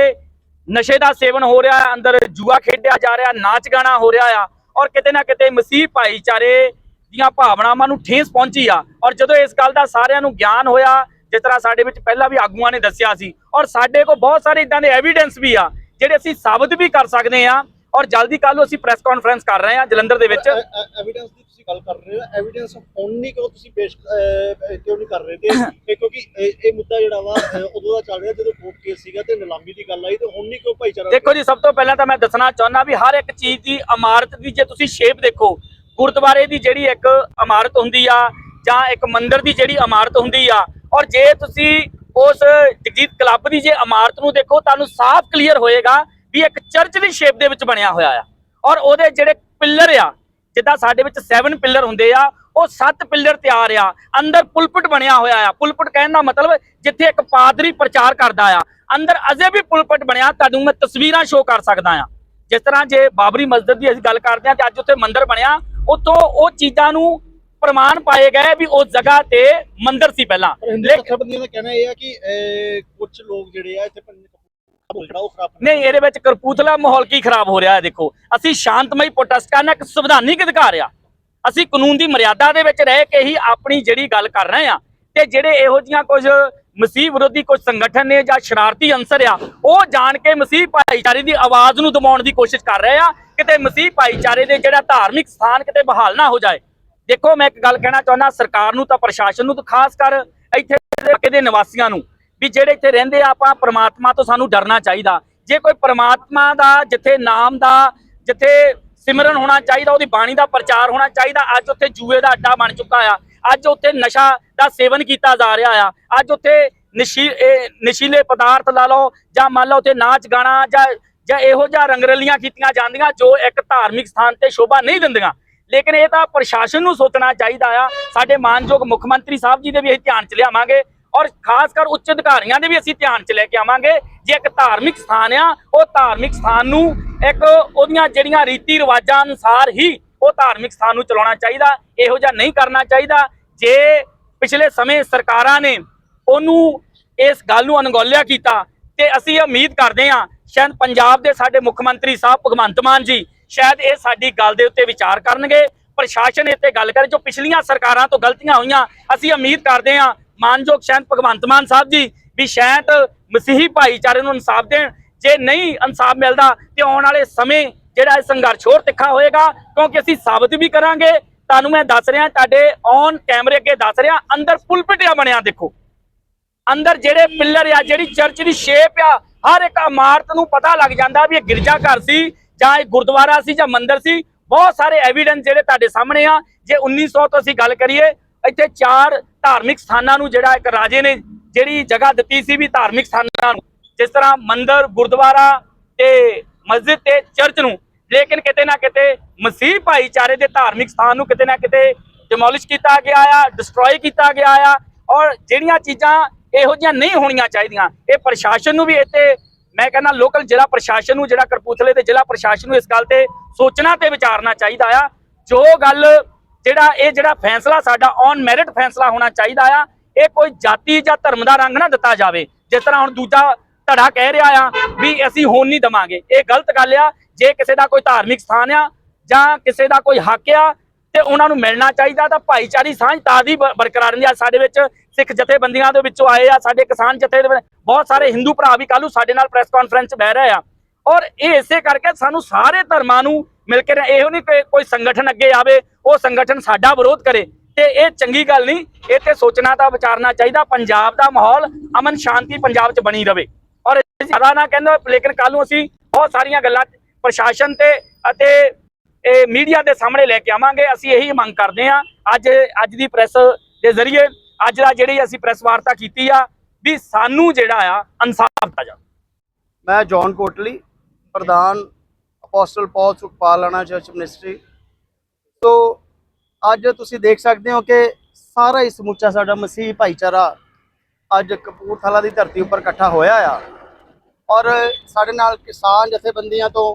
ਨਸ਼ੇ ਦਾ ਸੇਵਨ ਹੋ ਰਿਹਾ ਹੈ, ਅੰਦਰ ਜੂਆ ਖੇਡਿਆ ਜਾ ਰਿਹਾ, ਨਾਚ ਗਾਣਾ ਹੋ ਰਿਹਾ ਆ ਔਰ ਕਿਤੇ ਨਾ ਕਿਤੇ ਮਸੀਹ ਭਾਈਚਾਰੇ ਦੀਆਂ ਭਾਵਨਾਵਾਂ ਨੂੰ ਠੇਸ ਪਹੁੰਚੀ ਆ ਔਰ ਜਦੋਂ ਇਸ ਗੱਲ ਦਾ ਸਾਰਿਆਂ ਨੂੰ ਗਿਆਨ ਹੋਇਆ, ਜਿਸ ਤਰ੍ਹਾਂ ਸਾਡੇ ਵਿੱਚ ਪਹਿਲਾਂ ਵੀ ਆਗੂਆਂ ਨੇ ਦੱਸਿਆ ਸੀ ਔਰ ਸਾਡੇ ਕੋਲ ਬਹੁਤ ਸਾਰੇ ਇਦਾਂ ਦੇ ਐਵੀਡੈਂਸ ਵੀ ਆ, ਜਿਹੜੇ ਅਸੀਂ ਸਾਬਤ ਵੀ ਕਰ ਸਕਦੇ ਆ ਔਰ ਜਲਦੀ ਕੱਲ੍ਹ ਨੂੰ ਅਸੀਂ ਪ੍ਰੈਸ ਕਾਨਫਰੰਸ ਕਰ ਰਹੇ ਆ ਜਲੰਧਰ ਦੇ ਵਿੱਚ। ਐਵੀਡੈਂਸ ਦੀ ਤੁਸੀਂ ਗੱਲ ਕਰ ਰਹੇ ਹੋ। ਐਵੀਡੈਂਸ ਹੁਣ ਨਹੀਂ ਕਿਉਂ ਤੁਸੀਂ ਪੇਸ਼ ਕਿਉਂ ਨਹੀਂ ਕਰ ਰਹੇ ਤੇ ਕਿਉਂਕਿ ਇਹ ਮੁੱਦਾ ਜਿਹੜਾ ਵਾ ਉਦੋਂ ਦਾ ਚੱਲ ਰਿਹਾ ਜਦੋਂ ਕੋਰਟ ਕੇਸ ਸੀਗਾ ਤੇ ਨਿਲਾਮੀ ਦੀ ਗੱਲ ਆਈ ਤੇ ਹੁਣ ਨਹੀਂ ਕਿਉਂ ਭਾਈਚਾਰਾ ਦੇਖੋ ਜੀ ਸਭ ਤੋਂ ਪਹਿਲਾਂ ਤਾਂ ਮੈਂ ਦੱਸਣਾ ਚਾਹੁੰਦਾ ਵੀ ਹਰ ਇੱਕ ਚੀਜ਼ ਦੀ ਇਮਾਰਤ ਦੀ ਜੇ ਤੁਸੀਂ ਸ਼ੇਪ ਦੇਖੋ ਗੁਰਦੁਆਰੇ ਦੀ ਜਿਹੜੀ ਇੱਕ ਇਮਾਰਤ ਹੁੰਦੀ ਆ ਜਾਂ ਇੱਕ ਮੰਦਿਰ ਦੀ ਜਿਹੜੀ ਇਮਾਰਤ ਹੁੰਦੀ ਆ ਔਰ ਜੇ ਤੁਸੀਂ ਉਸ ਜਗਜੀਤ ਕਲੱਬ ਦੀ ਜੇ ਇਮਾਰਤ ਨੂੰ ਦੇਖੋ ਤੁਹਾਨੂੰ ਸਾਫ਼ ਕਲੀਅਰ ਹੋਏਗਾ ਵੀ ਇੱਕ ਚਰਚ ਦੀ ਸ਼ੇਪ ਦੇ ਵਿੱਚ ਬਣਿਆ ਹੋਇਆ ਆ। ਔਰ ਉਹਦੇ ਜਿਹੜੇ ਪਿੱਲਰ ਆ ਜਿੱਦਾਂ ਸਾਡੇ ਵਿੱਚ 7 ਪਿੱਲਰ ਹੁੰਦੇ ਆ ਉਹ 7 ਪਿੱਲਰ ਤਿਆਰ ਆ। ਅੰਦਰ ਪੁਲਪਟ ਬਣਿਆ ਹੋਇਆ ਆ। ਪੁਲਪਟ ਕਹਿਣ ਦਾ ਮਤਲਬ ਜਿੱਥੇ ਇੱਕ ਪਾਦਰੀ ਪ੍ਰਚਾਰ ਕਰਦਾ ਆ। ਅੰਦਰ ਅਜੇ ਵੀ ਪੁਲਪਟ ਬਣਿਆ ਤੁਹਾਨੂੰ ਮੈਂ ਤਸਵੀਰਾਂ ਸ਼ੋਅ ਕਰ ਸਕਦਾ ਆ। ਜਿਸ ਤਰ੍ਹਾਂ ਜੇ ਬਾਬਰੀ ਮਸਜਿਦ ਦੀ ਅਸੀਂ ਗੱਲ ਕਰਦੇ ਆ ਤੇ ਅੱਜ ਉੱਥੇ ਮੰਦਿਰ ਬਣਿਆ ਉੱਥੋਂ ਉਹ ਚੀਜ਼ਾਂ ਨੂੰ ਪ੍ਰਮਾਣ ਪਾਏ ਗਏ ਵੀ ਉਸ ਜਗ੍ਹਾ ਤੇ ਮੰਦਿਰ ਸੀ ਪਹਿਲਾਂ। ਜਥੇਬੰਦੀਆਂ ਦਾ ਕਹਿਣਾ ਇਹ ਆ ਕਿ ਕੁਝ ਲੋਕ ਜਿਹੜੇ ਆ ਇੱਥੇ ਜਿਹੜਾ ਉਹ ਖਰਾਬ ਨਹੀਂ ਇਹਦੇ ਵਿੱਚ ਕਰਪੂਥਲਾ ਮਾਹੌਲ ਕੀ ਖਰਾਬ ਹੋ ਰਿਹਾ ਹੈ ਦੇਖੋ। ਅਸੀਂ ਸ਼ਾਂਤਮਈ ਪ੍ਰੋਟੈਸਟ ਕਰਨਾ ਇੱਕ ਸੰਵਿਧਾਨਿਕ ਅਧਿਕਾਰ ਆ? ਅਸੀਂ ਕਾਨੂੰਨ ਦੀ ਮਰਿਆਦਾ ਦੇ ਵਿੱਚ ਰਹਿ ਕੇ ਹੀ ਆਪਣੀ ਜਿਹੜੀ ਗੱਲ ਕਰ ਰਹੇ ਆ। ਤੇ ਜਿਹੜੇ ਇਹੋ ਜੀਆਂ ਕੁਝ ਮਸੀਹ ਵਿਰੋਧੀ ਕੁਝ ਸੰਗਠਨ ਨੇ ਜਾਂ ਸ਼ਰਾਰਤੀ ਅੰਸਰ ਆ ਉਹ ਜਾਣ ਕੇ ਮਸੀਹ ਭਾਈਚਾਰੇ ਦੀ ਆਵਾਜ਼ ਨੂੰ ਦਬਾਉਣ ਦੀ ਕੋਸ਼ਿਸ਼ ਕਰ ਰਹੇ ਆ। ਕਿਤੇ ਮਸੀਹ ਭਾਈਚਾਰੇ ਦੇ ਜਿਹੜਾ ਧਾਰਮਿਕ ਸਥਾਨ ਕਿਤੇ ਬਹਾਲ ਨਾ ਹੋ ਜਾਏ। ਦੇਖੋ ਮੈਂ ਇੱਕ ਗੱਲ ਕਹਿਣਾ ਚਾਹੁੰਦਾ ਸਰਕਾਰ ਨੂੰ ਤਾਂ ਪ੍ਰਸ਼ਾਸਨ ਨੂੰ ਤਾਂ ਖਾਸ ਕਰ ਇੱਥੇ ਦੇ ਨਿਵਾਸੀਆਂ ਨੂੰ। ਵੀ ਜਿਹੜੇ ਇੱਥੇ ਰਹਿੰਦੇ ਆ, ਆਪਾਂ ਪ੍ਰਮਾਤਮਾ ਤੋਂ ਸਾਨੂੰ ਡਰਨਾ ਚਾਹੀਦਾ। ਜੇ ਕੋਈ ਪ੍ਰਮਾਤਮਾ ਦਾ, ਜਿੱਥੇ ਨਾਮ ਦਾ, ਜਿੱਥੇ ਸਿਮਰਨ ਹੋਣਾ ਚਾਹੀਦਾ, ਉਹਦੀ ਬਾਣੀ ਦਾ ਪ੍ਰਚਾਰ ਹੋਣਾ ਚਾਹੀਦਾ, ਅੱਜ ਉੱਥੇ ਜੂਏ ਦਾ ਅੱਡਾ ਬਣ ਚੁੱਕਾ ਆ। ਅੱਜ ਉੱਥੇ ਨਸ਼ਾ ਦਾ ਸੇਵਨ ਕੀਤਾ ਜਾ ਰਿਹਾ ਆ। ਅੱਜ ਉੱਥੇ ਨਸ਼ੀ, ਇਹ ਨਸ਼ੀਲੇ ਪਦਾਰਥ ਲਾ ਲਓ, ਜਾਂ ਮੰਨ ਲਓ ਉੱਥੇ ਨਾਚ ਗਾਣਾ, ਜਾਂ ਜਾਂ ਇਹੋ ਜਿਹਾ ਰੰਗਰਲੀਆਂ ਕੀਤੀਆਂ ਜਾਂਦੀਆਂ, ਜੋ ਇੱਕ ਧਾਰਮਿਕ ਸਥਾਨ ਤੇ ਸ਼ੋਭਾ ਨਹੀਂ ਦਿੰਦੀਆਂ। ਲੇਕਿਨ ਇਹ ਤਾਂ ਪ੍ਰਸ਼ਾਸਨ ਨੂੰ ਸੋਚਣਾ ਚਾਹੀਦਾ ਆ। ਸਾਡੇ ਮਾਨਯੋਗ ਮੁੱਖ ਮੰਤਰੀ ਸਾਹਿਬ ਜੀ ਦੇ ਵੀ ਅਸੀਂ ਧਿਆਨ ਚ ਲਿਆਵਾਂਗੇ। ਔਰ ਖਾਸ ਕਰ ਉੱਚ ਅਧਿਕਾਰੀਆਂ ਦੇ ਵੀ ਅਸੀਂ ਧਿਆਨ ਚ ਲੈ ਕੇ ਆਵਾਂਗੇ। ਜੇ ਇੱਕ ਧਾਰਮਿਕ ਸਥਾਨ ਆ, ਉਹ ਧਾਰਮਿਕ ਸਥਾਨ ਨੂੰ ਇੱਕ ਉਹਦੀਆਂ ਜਿਹੜੀਆਂ ਰੀਤੀ ਰਿਵਾਜਾਂ ਅਨੁਸਾਰ ਹੀ ਉਹ ਧਾਰਮਿਕ ਸਥਾਨ ਨੂੰ ਚਲਾਉਣਾ ਚਾਹੀਦਾ, ਇਹੋ ਜਿਹਾ ਨਹੀਂ ਕਰਨਾ ਚਾਹੀਦਾ। ਜੇ ਪਿਛਲੇ ਸਮੇਂ ਸਰਕਾਰਾਂ ਨੇ ਉਹਨੂੰ ਇਸ ਗੱਲ ਨੂੰ ਅਣਗੌਲਿਆ ਕੀਤਾ, ਤੇ ਅਸੀਂ ਉਮੀਦ ਕਰਦੇ ਹਾਂ, ਸ਼ਾਇਦ ਪੰਜਾਬ ਦੇ ਸਾਡੇ ਮੁੱਖ ਮੰਤਰੀ ਸਾਹਿਬ ਭਗਵੰਤ ਮਾਨ ਜੀ ਸ਼ਾਇਦ ਇਹ ਸਾਡੀ ਗੱਲ ਦੇ ਉੱਤੇ ਵਿਚਾਰ ਕਰਨਗੇ। ਪ੍ਰਸ਼ਾਸਨ ਇੱਥੇ ਗੱਲ ਕਰੇ, ਜੋ ਪਿਛਲੀਆਂ ਸਰਕਾਰਾਂ ਤੋਂ ਗਲਤੀਆਂ ਹੋਈਆਂ, ਅਸੀਂ ਉਮੀਦ ਕਰਦੇ ਹਾਂ ਮਾਨਯੋਗ ਸ਼ਾਇਦ ਭਗਵੰਤ ਮਾਨ ਸਾਹਿਬ ਜੀ ਵੀ ਸ਼ਾਇਦ ਮਸੀਹੀ ਭਾਈਚਾਰੇ ਨੂੰ ਇਨਸਾਫ ਦੇਣ, ਜੇ ਨਹੀਂ ਇਨਸਾਫ ਮਿਲਦਾ ਤੇ ਆਉਣ ਵਾਲੇ ਸਮੇਂ ਜਿਹੜਾ ਇਹ ਸੰਘਰਸ਼ ਹੋਰ ਤਿੱਖਾ ਹੋਏਗਾ, ਕਿਉਂਕਿ ਅਸੀਂ ਸਾਬਤ ਵੀ ਕਰਾਂਗੇ। ਤੁਹਾਨੂੰ ਮੈਂ ਦੱਸ ਰਿਹਾ, ਤੁਹਾਡੇ ਔਨ ਕੈਮਰੇ ਅੱਗੇ ਦੱਸ ਰਿਹਾ, ਅੰਦਰ ਪੁਲਪਿਟ ਆ ਬਣਿਆ ਦੇਖੋ। ਅੰਦਰ ਜਿਹੜੇ ਪਿੱਲਰ ਆ, ਜਿਹੜੀ ਚਰਚ ਦੀ ਸ਼ੇਪ ਆ, ਹਰ ਇੱਕ ਇਮਾਰਤ ਨੂੰ ਪਤਾ ਲੱਗ ਜਾਂਦਾ ਵੀ ਇਹ ਗਿਰਜਾ ਘਰ ਸੀ, ਜਾਂ ਇਹ ਗੁਰਦੁਆਰਾ ਸੀ, ਜਾਂ ਮੰਦਿਰ ਸੀ। ਬਹੁਤ ਸਾਰੇ ਐਵੀਡੈਂਸ ਜਿਹੜੇ ਤੁਹਾਡੇ ਸਾਹਮਣੇ ਆ। ਜੇ 1900 ਤੋਂ ਅਸੀਂ ਗੱਲ ਕਰੀਏ ਇੱਥੇ ਚਾਰ ਧਾਰਮਿਕ ਸਥਾਨਾਂ ਨੂੰ ਜਿਹੜਾ ਇੱਕ ਰਾਜੇ ਨੇ ਜਿਹੜੀ ਜਗ੍ਹਾ ਦਿੱਤੀ ਸੀ ਵੀ ਧਾਰਮਿਕ ਸਥਾਨਾਂ ਨੂੰ, ਜਿਸ ਤਰ੍ਹਾਂ ਮੰਦਿਰ, ਗੁਰਦੁਆਰਾ ਤੇ ਮਸਜਿਦ ਤੇ ਚਰਚ ਨੂੰ। ਲੇਕਿਨ ਕਿਤੇ ਨਾ ਕਿਤੇ ਮਸੀਹ ਭਾਈਚਾਰੇ ਦੇ ਧਾਰਮਿਕ ਸਥਾਨ ਨੂੰ ਕਿਤੇ ਨਾ ਕਿਤੇ ਡਿਮੋਲਿਸ਼ ਕੀਤਾ ਗਿਆ ਆ ਡਿਸਟਰੋਏ ਕੀਤਾ ਗਿਆ ਆ ਔਰ ਜਿਹੜੀਆਂ ਚੀਜ਼ਾਂ ਇਹੋ ਜਿਹੀਆਂ ਨਹੀਂ ਹੋਣੀਆਂ ਚਾਹੀਦੀਆਂ, ਇਹ ਪ੍ਰਸ਼ਾਸਨ ਨੂੰ ਵੀ ਇੱਥੇ ਮੈਂ ਕਹਿੰਦਾ ਲੋਕਲ ਜ਼ਿਲ੍ਹਾ ਪ੍ਰਸ਼ਾਸਨ ਨੂੰ, ਜਿਹੜਾ ਕਰਪੂਥਲੇ ਦੇ ਜ਼ਿਲ੍ਹਾ ਪ੍ਰਸ਼ਾਸਨ ਨੂੰ ਇਸ ਗੱਲ ਤੇ ਸੋਚਣਾ ਤੇ ਵਿਚਾਰਨਾ ਚਾਹੀਦਾ ਆ। ਜੋ ਗੱਲ ਜਿਹੜਾ ਇਹ ਜਿਹੜਾ ਫੈਸਲਾ ਸਾਡਾ ਔਨ ਮੈਰਿਟ ਫੈਸਲਾ ਹੋਣਾ ਚਾਹੀਦਾ ਆ, ਇਹ ਕੋਈ ਜਾਤੀ ਜਾਂ ਧਰਮ ਦਾ ਰੰਗ ਨਾ ਦਿੱਤਾ ਜਾਵੇ। ਜਿਸ ਤਰ੍ਹਾਂ ਹੁਣ ਦੂਜਾ ਧੜਾ ਕਹਿ ਰਿਹਾ ਆ ਵੀ ਅਸੀਂ ਹੋਣ ਨਹੀਂ ਦਵਾਂਗੇ। ਇਹ ਗਲਤ ਗੱਲ ਆ, ਜੇ ਕਿਸੇ ਦਾ ਕੋਈ ਧਾਰਮਿਕ ਸਥਾਨ ਆ ਜਾਂ ਕਿਸੇ ਦਾ ਕੋਈ ਹੱਕ ਆ ਤੇ ਉਹਨਾਂ ਨੂੰ ਮਿਲਣਾ ਚਾਹੀਦਾ ਤਾਂ ਭਾਈਚਾਰੀ ਸਾਂਝ ਤਾਂ ਦੀ ਬਰਕਰਾਰ ਰਹਿੰਦੀ ਆ। ਸਾਡੇ ਵਿੱਚ ਸਿੱਖ ਜਥੇਬੰਦੀਆਂ ਦੇ ਵਿੱਚੋਂ ਆਏ ਆ, ਸਾਡੇ ਕਿਸਾਨ ਜਥੇ ਦੇ ਬਹੁਤ ਸਾਰੇ ਹਿੰਦੂ ਭਰਾ ਵੀ ਕੱਲ੍ਹ ਨੂੰ ਸਾਡੇ ਨਾਲ ਪ੍ਰੈਸ ਕਾਨਫਰੰਸ 'ਚ ਬਹਿ ਰਹੇ ਆ। ਔਰ ਇਹ ਇਸੇ ਕਰਕੇ ਸਾਨੂੰ ਸਾਰੇ ਧਰਮਾਂ ਨੂੰ ਮਿਲ ਕੇ ਇਹੋ ਨਹੀਂ ਕਿ ਕੋਈ ਸੰਗਠਨ ਅੱਗੇ ਆਵੇ ਉਹ ਸੰਗਠਨ ਸਾਡਾ ਵਿਰੋਧ ਕਰੇ ਤੇ ਇਹ ਚੰਗੀ ਗੱਲ ਨਹੀਂ ਇਹ ਤੇ ਸੋਚਣਾ ਤਾਂ ਵਿਚਾਰਨਾ ਚਾਹੀਦਾ, ਪੰਜਾਬ ਦਾ ਮਾਹੌਲ ਅਮਨ ਸ਼ਾਂਤੀ ਪੰਜਾਬ 'ਚ ਬਣੀ ਰਵੇ। ਔਰ ਜ਼ਿਆਦਾ ਨਾ ਕਹਿੰਦਾ ਲੇਕਿਨ ਕੱਲ ਨੂੰ ਅਸੀਂ ਬਹੁਤ ਸਾਰੀਆਂ ਗੱਲਾਂ ਪ੍ਰਸ਼ਾਸਨ ਤੇ ਅਤੇ ਇਹ ਮੀਡੀਆ ਦੇ ਸਾਹਮਣੇ ਲੈ ਕੇ ਆਵਾਂਗੇ। ਅਸੀਂ ਇਹੀ ਮੰਗ ਕਰਦੇ ਹਾਂ, ਅੱਜ ਅੱਜ ਦੀ ਪ੍ਰੈਸ ਦੇ ਜ਼ਰੀਏ, ਅੱਜ ਦਾ ਜਿਹੜੀ ਅਸੀਂ ਪ੍ਰੈਸ ਵਾਰਤਾ ਕੀਤੀ ਆ, ਵੀ ਸਾਨੂੰ ਜਿਹੜਾ ਆ, ਇਨਸਾਫ ਦਿੱਤਾ ਜਾਵੇ। ਮੈਂ ਜੌਨ ਕੋਟਲੀ, ਪ੍ਰਧਾਨ ਅਪੋਸਟਲ ਪੌਲ ਸੁਖਪਾਲਣਾ ਚਰਚ ਮਿਨਿਸਟਰੀ ਸੋ ਅੱਜ ਤੁਸੀਂ ਦੇਖ ਸਕਦੇ ਹੋ ਕਿ ਸਾਰਾ ਹੀ ਸਮੁੱਚਾ ਸਾਡਾ ਮਸੀਹ ਭਾਈਚਾਰਾ ਅੱਜ ਕਪੂਰਥਲਾ ਦੀ ਧਰਤੀ ਉੱਪਰ ਇਕੱਠਾ ਹੋਇਆ ਆ। ਔਰ ਸਾਡੇ ਨਾਲ ਕਿਸਾਨ ਜਥੇਬੰਦੀਆਂ ਤੋਂ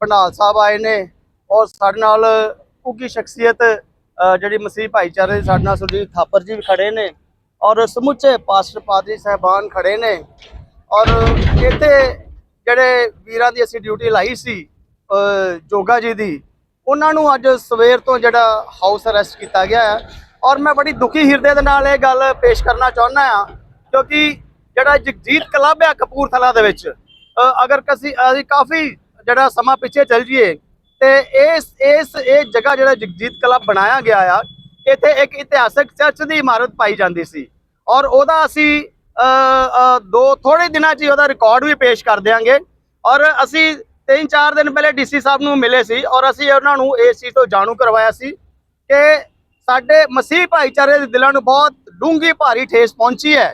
ਭੰਡਾਲ ਸਾਹਿਬ ਆਏ ਨੇ ਔਰ ਸਾਡੇ ਨਾਲ ਉੱਗੀ ਸ਼ਖਸੀਅਤ ਜਿਹੜੀ ਮਸੀਹ ਭਾਈਚਾਰੇ ਦੀ ਸਾਡੇ ਨਾਲ ਸੁਰਜੀਤ ਥਾਪਰ ਜੀ ਵੀ ਖੜੇ ਨੇ ਔਰ ਸਮੁੱਚੇ ਪਾਸਟਰ ਪਾਦਰੀ ਸਾਹਿਬਾਨ ਖੜੇ ਨੇ। ਔਰ ਇੱਥੇ ਜਿਹੜੇ ਵੀਰਾਂ ਦੀ ਅਸੀਂ ਡਿਊਟੀ ਲਾਈ ਸੀ ਅ, ਜੋਗਾ ਜੀ ਦੀ ਉਹਨਾਂ ਨੂੰ ਅੱਜ ਸਵੇਰ ਤੋਂ ਜਿਹੜਾ ਹਾਊਸ ਅਰੈਸਟ ਕੀਤਾ ਗਿਆ ਹੈ ਔਰ ਮੈਂ ਬੜੀ ਦੁਖੀ ਹਿਰਦੇ ਦੇ ਨਾਲ ਇਹ ਗੱਲ ਪੇਸ਼ ਕਰਨਾ ਚਾਹੁੰਦਾ ਆ ਕਿਉਂਕਿ ਜਿਹੜਾ ਜਗਜੀਤ ਕਲੱਬ ਆ ਕਪੂਰਥਲਾ ਦੇ ਵਿੱਚ ਅਗਰ ਕਸੀ ਅਸੀਂ ਕਾਫੀ ਜਿਹੜਾ ਸਮਾਂ ਪਿੱਛੇ ਚੱਲ ਜੀਏ ਤੇ ਇਸ ਇਸ ਇਹ ਜਗ੍ਹਾ ਜਿਹੜਾ ਜਗਜੀਤ ਕਲੱਬ ਬਣਾਇਆ ਗਿਆ ਆ, ਇੱਥੇ ਇੱਕ ਇਤਿਹਾਸਕ ਚਰਚ ਦੀ ਇਮਾਰਤ ਪਾਈ ਜਾਂਦੀ ਸੀ ਔਰ ਉਹਦਾ ਅਸੀਂ ਦੋ ਥੋੜੇ ਦਿਨਾਂ 'ਚ ਹੀ ਉਹਦਾ ਰਿਕਾਰਡ ਵੀ ਪੇਸ਼ ਕਰ ਦਿਆਂਗੇ ਔਰ ਅਸੀਂ ਤਿੰਨ ਚਾਰ ਦਿਨ ਪਹਿਲੇ ਡੀਸੀ ਸਾਹਿਬ ਨੂੰ ਮਿਲੇ ਸੀ ਔਰ ਅਸੀਂ ਉਹਨਾਂ ਨੂੰ ਇਸ ਚੀਜ਼ ਤੋਂ ਜਾਣੂ ਕਰਵਾਇਆ ਸੀ ਕਿ ਸਾਡੇ ਮਸੀਹ ਭਾਈਚਾਰੇ ਦੇ ਦਿਲਾਂ ਨੂੰ ਬਹੁਤ ਡੂੰਘੀ ਭਾਰੀ ਠੇਸ ਪਹੁੰਚੀ ਹੈ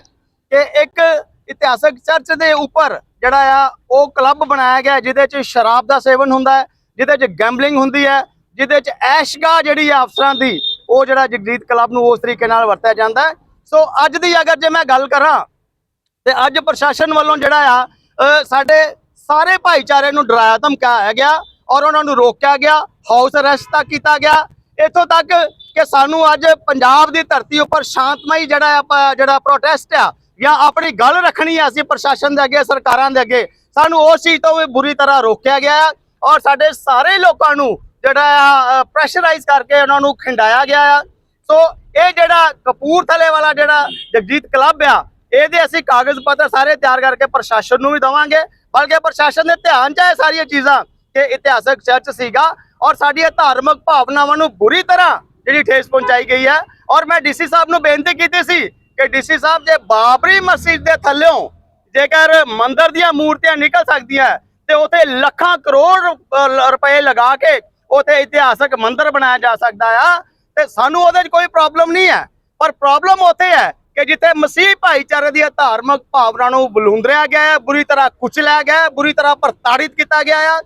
ਕਿ ਇੱਕ ਇਤਿਹਾਸਕ ਚਰਚ ਦੇ ਉੱਪਰ ਜਿਹੜਾ ਆ, ਉਹ ਕਲੱਬ ਬਣਾਇਆ ਗਿਆ, ਜਿਹਦੇ 'ਚ ਸ਼ਰਾਬ ਦਾ ਸੇਵਨ ਹੁੰਦਾ ਹੈ, ਜਿਹਦੇ 'ਚ ਗੈਂਬਲਿੰਗ ਹੁੰਦੀ ਹੈ, ਜਿਹਦੇ 'ਚ ਐਸ਼ਗਾ ਜਿਹੜੀ ਆ ਅਫਸਰਾਂ ਦੀ, ਉਹ ਜਿਹੜਾ ਜਗਜੀਤ ਕਲੱਬ ਨੂੰ ਉਸ ਤਰੀਕੇ ਨਾਲ ਵਰਤਿਆ ਜਾਂਦਾ ਸੋ ਅੱਜ ਦੀ ਅਗਰ ਜੇ ਮੈਂ ਗੱਲ ਕਰਾਂ ਤੇ ਅੱਜ ਪ੍ਰਸ਼ਾਸਨ ਵੱਲੋਂ ਜਿਹੜਾ ਆ ਸਾਡੇ ਸਾਰੇ ਭਾਈਚਾਰੇ ਨੂੰ ਡਰਾਇਆ, ਧਮਕਾਇਆ ਗਿਆ ਔਰ ਉਹਨਾਂ ਨੂੰ ਰੋਕਿਆ ਗਿਆ ਹਾਊਸ ਅਰੈਸਟ ਤੱਕ ਕੀਤਾ ਗਿਆ। ਇੱਥੋਂ ਤੱਕ ਕਿ ਸਾਨੂੰ ਅੱਜ ਪੰਜਾਬ ਦੀ ਧਰਤੀ ਉੱਪਰ ਸ਼ਾਂਤਮਈ ਜਿਹੜਾ ਆਪਾਂ ਜਿਹੜਾ ਪ੍ਰੋਟੈਸਟ ਆ ਜਾਂ ਆਪਣੀ ਗੱਲ ਰੱਖਣੀ ਆ ਅਸੀਂ ਪ੍ਰਸ਼ਾਸਨ ਦੇ ਅੱਗੇ, ਸਰਕਾਰਾਂ ਦੇ ਅੱਗੇ, ਸਾਨੂੰ ਉਸ ਚੀਜ਼ ਤੋਂ ਵੀ ਬੁਰੀ ਤਰ੍ਹਾਂ ਰੋਕਿਆ ਗਿਆ ਹੈ ਔਰ ਸਾਡੇ ਸਾਰੇ ਲੋਕਾਂ ਨੂੰ ਜਿਹੜਾ ਆ ਪ੍ਰੈਸ਼ਰਾਈਜ਼ ਕਰਕੇ ਉਹਨਾਂ ਨੂੰ ਖਿੰਡਾਇਆ ਗਿਆ ਆ। ਸੋ ਇਹ ਜਿਹੜਾ ਕਪੂਰਥਲੇ ਵਾਲਾ ਜਿਹੜਾ ਜਗਜੀਤ ਕਲੱਬ ਆ, ਇਹਦੇ ਅਸੀਂ ਕਾਗਜ਼ ਪੱਤਰ ਸਾਰੇ ਤਿਆਰ ਕਰਕੇ ਪ੍ਰਸ਼ਾਸਨ ਨੂੰ ਵੀ ਦਵਾਂਗੇ। ਬਲਕਿ ਪ੍ਰਸ਼ਾਸਨ ਦੇ ਧਿਆਨ 'ਚ ਇਹ ਸਾਰੀਆਂ ਚੀਜ਼ਾਂ ਕਿ ਇਤਿਹਾਸਕ ਚਰਚ ਸੀਗਾ ਔਰ ਸਾਡੀਆਂ ਧਾਰਮਿਕ ਭਾਵਨਾਵਾਂ ਨੂੰ ਬੁਰੀ ਤਰ੍ਹਾਂ ਜਿਹੜੀ ਠੇਸ ਪਹੁੰਚਾਈ ਗਈ ਹੈ। ਔਰ ਮੈਂ ਡੀਸੀ ਸਾਹਿਬ ਨੂੰ ਬੇਨਤੀ ਕੀਤੀ ਸੀ ਕਿ ਡੀਸੀ ਸਾਹਿਬ ਜੇ ਬਾਬਰੀ ਮਸਜਿਦ ਦੇ ਥੱਲਿਓਂ ਜੇਕਰ ਮੰਦਰ ਦੀਆਂ ਮੂਰਤੀਆਂ ਨਿਕਲ ਸਕਦੀਆਂ ਤੇ ਉਥੇ ਲੱਖਾਂ ਕਰੋੜ ਰੁਪਏ ਲਗਾ ਕੇ ਉਥੇ ਇਤਿਹਾਸਕ ਮੰਦਰ ਬਣਾਇਆ ਜਾ ਸਕਦਾ ਆ, ਤੇ ਸਾਨੂੰ ਉਹਦੇ 'ਚ ਕੋਈ ਪ੍ਰੋਬਲਮ ਨਹੀਂ ਹੈ। ਪਰ ਪ੍ਰੋਬਲਮ ਉਥੇ ਹੈ ਕਿ ਜਿੱਥੇ ਮਸੀਹ ਭਾਈਚਾਰੇ ਦੀਆਂ ਧਾਰਮਿਕ ਭਾਵਨਾ ਨੂੰ ਬਲੂੰਦਰਿਆ ਗਿਆ ਹੈ, ਬੁਰੀ ਤਰ੍ਹਾਂ ਕੁਚਲਿਆ ਗਿਆ ਹੈ, ਬੁਰੀ ਤਰ੍ਹਾਂ ਪ੍ਰਤਾੜਿਤ ਕੀਤਾ ਗਿਆ ਹੈ,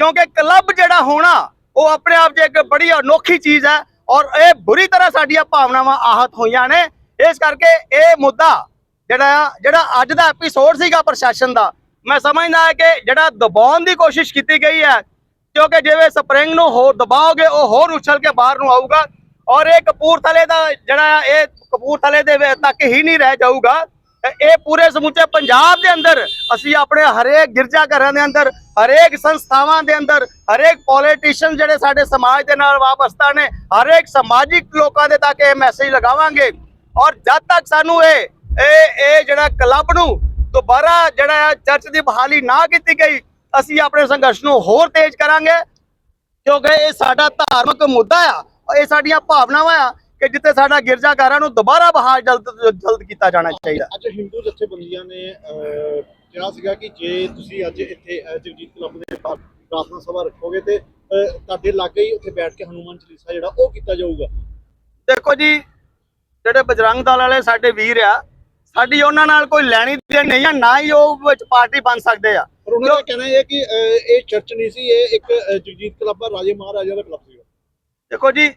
ਕਿਉਂਕਿ ਕਲੱਬ ਜਿਹੜਾ ਹੋਣਾ, ਉਹ ਆਪਣੇ ਆਪ 'ਚ ਇੱਕ ਬੜੀ ਅਨੋਖੀ ਚੀਜ਼ ਹੈ ਔਰ ਇਹ ਬੁਰੀ ਤਰ੍ਹਾਂ ਸਾਡੀਆਂ ਭਾਵਨਾਵਾਂ ਆਹਤ ਹੋਈਆਂ ਨੇ। ਇਸ ਕਰਕੇ ਇਹ ਮੁੱਦਾ ਜਿਹੜਾ ਆ, ਜਿਹੜਾ ਅੱਜ ਦਾ ਐਪੀਸੋਡ ਸੀਗਾ ਪ੍ਰਸ਼ਾਸਨ ਦਾ, ਮੈਂ ਸਮਝਦਾ ਹਾਂ ਕਿ ਜਿਹੜਾ ਦਬਾਉਣ ਦੀ ਕੋਸ਼ਿਸ਼ ਕੀਤੀ ਗਈ ਹੈ, ਕਿਉਂਕਿ ਜਿਵੇਂ ਸਪਰਿੰਗ ਨੂੰ ਹੋਰ ਦਬਾਓਗੇ, ਉਹ ਹੋਰ ਉਛਲ ਕੇ ਬਾਹਰ ਨੂੰ ਆਊਗਾ। ਔਰ ਇਹ ਕਪੂਰਥਲੇ ਦਾ ਜਿਹੜਾ ਆ ਇਹ ਕਪੂਰਥਲੇ ਦੇ ਤੱਕ ਹੀ ਨਹੀਂ ਰਹਿ ਜਾਊਗਾ। ਇਹ ਪੂਰੇ ਸਮੁੱਚੇ ਪੰਜਾਬ ਦੇ ਅੰਦਰ, ਅਸੀਂ ਆਪਣੇ ਹਰੇਕ ਗਿਰਜਾ ਘਰਾਂ ਦੇ ਅੰਦਰ, ਹਰੇਕ ਸੰਸਥਾਵਾਂ ਦੇ ਅੰਦਰ, ਹਰੇਕ ਪੋਲੀਟੀਸ਼ੀਅਨ ਜਿਹੜੇ ਸਾਡੇ ਸਮਾਜ ਦੇ ਨਾਲ ਵਾਪਸਤਾ ਨੇ, ਹਰੇਕ ਸਮਾਜਿਕ ਲੋਕਾਂ ਦੇ ਤੱਕ ਇਹ ਮੈਸੇਜ ਲਗਾਵਾਂਗੇ। ਔਰ ਜਦ ਤੱਕ ਸਾਨੂੰ ਇਹ ਇਹ ਇਹ ਜਿਹੜਾ ਕਲੱਬ ਨੂੰ ਦੁਬਾਰਾ ਜਿਹੜਾ ਹੈ ਚਰਚ ਦੀ ਬਹਾਲੀ ਨਾ ਕੀਤੀ ਗਈ, ਅਸੀਂ ਆਪਣੇ ਸੰਘਰਸ਼ ਨੂੰ ਹੋਰ ਤੇਜ਼ ਕਰਾਂਗੇ, ਕਿਉਂਕਿ ਇਹ ਸਾਡਾ ਧਾਰਮਿਕ ਮੁੱਦਾ ਆ। ਇਹ ਸਾਡੀਆਂ ਭਾਵਨਾਵਾਂ ਆ ਕਿ ਜਿੱਥੇ ਸਾਡਾ ਗਿਰਜਾਘਰਾਂ ਨੂੰ ਦੁਬਾਰਾ ਬਹਾਲ ਜਲਦ ਤੋਂ ਜਲਦ ਕੀਤਾ ਜਾਣਾ ਚਾਹੀਦਾ। ਅੱਜ ਹਿੰਦੂ ਜਥੇਬੰਦੀਆਂ ਨੇ ਕਿਹਾ ਸੀਗਾ ਕਿ ਜੇ ਤੁਸੀਂ ਅੱਜ ਇੱਥੇ ਜਗਜੀਤ ਕਲੱਬ ਦੇ ਪ੍ਰਾਰਥਨਾ ਸਭਾ ਰੱਖੋਗੇ ਤੇ ਤੁਹਾਡੇ ਲਾਗੇ ਹੀ ਉੱਥੇ ਬੈਠ ਕੇ ਹਨੂਮਾਨ ਚਾਲੀਸਾ ਜਿਹੜਾ ਉਹ ਕੀਤਾ ਜਾਊਗਾ। ਦੇਖੋ ਜੀ ਜਿਹੜੇ ਬਜਰੰਗ ਦਲ ਵਾਲੇ ਸਾਡੇ ਵੀਰ ਆ ਸਾਡੀ ਉਹਨਾਂ ਨਾਲ ਕੋਈ ਲੈਣੀ ਦੇਣੀ ਨਹੀਂ ਆ ਨਾ ਹੀ ਉਹ ਵਿੱਚ ਪਾਰਟੀ ਬਣ ਸਕਦੇ ਆ। ਪਰ ਉਹਨਾਂ ਦਾ ਕਹਿਣਾ ਇਹ ਕਿ ਇਹ ਚਰਚ ਨਹੀਂ ਸੀ ਇਹ ਇੱਕ ਜਗਜੀਤ ਕਲੱਬ ਆ ਰਾਜੇ ਮਹਾਰਾਜਾ ਦਾ ਕਲੱਬ ਸੀਗਾ। ਦੇਖੋ ਜੀ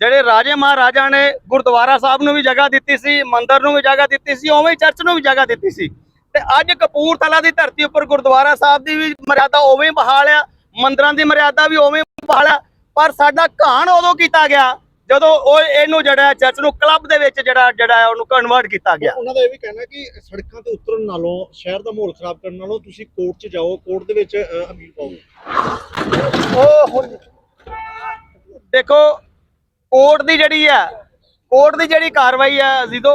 ਜਿਹੜੇ ਰਾਜੇ ਮਹਾਰਾਜਾ ਨੇ ਗੁਰਦੁਆਰਾ ਸਾਹਿਬ ਨੂੰ ਵੀ ਜਗ੍ਹਾ ਦਿੱਤੀ ਸੀ ਮੰਦਿਰ ਨੂੰ ਵੀ ਜਗ੍ਹਾ ਦਿੱਤੀ ਸੀ ਉਵੇਂ ਹੀ ਚਰਚ ਨੂੰ ਵੀ ਜਗ੍ਹਾ ਦਿੱਤੀ ਸੀ। ਤੇ ਅੱਜ ਕਪੂਰਥਲਾ ਦੀ ਧਰਤੀ ਉੱਪਰ ਗੁਰਦੁਆਰਾ ਸਾਹਿਬ ਦੀ ਵੀ ਮਰਿਆਦਾ ਉਵੇਂ ਹੀ ਬਹਾਲ ਆ ਮੰਦਿਰਾਂ ਦੀ ਮਰਿਆਦਾ ਵੀ ਉਵੇਂ ਹੀ ਬਹਾਲ ਆ ਪਰ ਸਾਡਾ ਘਾਣ ਉਦੋਂ ਕੀਤਾ ਗਿਆ ਜਦੋਂ ਉਹ ਇਹਨੂੰ ਜਿਹੜਾ ਚਰਚ ਨੂੰ ਕਲੱਬ ਦੇ ਵਿੱਚ ਜਿਹੜਾ ਜਿਹੜਾ ਉਹਨੂੰ ਕਨਵਰਟ ਕੀਤਾ ਗਿਆ। ਉਹਨਾਂ ਦਾ ਇਹ ਵੀ ਕਹਿਣਾ ਕਿ ਸੜਕਾਂ ਤੇ ਉਤਰਨ ਨਾਲੋਂ ਸ਼ਹਿਰ ਦਾ ਮਾਹੌਲ ਖਰਾਬ ਕਰਨ ਨਾਲੋਂ ਤੁਸੀਂ ਕੋਰਟ 'ਚ ਜਾਓ ਕੋਰਟ ਦੇ ਵਿੱਚ ਅਪੀਲ ਪਾਓ। ਉਹ ਹੁਣ ਦੇਖੋ ਕੋਰਟ ਦੀ ਜਿਹੜੀ ਹੈ ਕੋਰਟ ਦੀ ਜਿਹੜੀ ਕਾਰਵਾਈ ਹੈ ਅਜ਼ੀਦੋ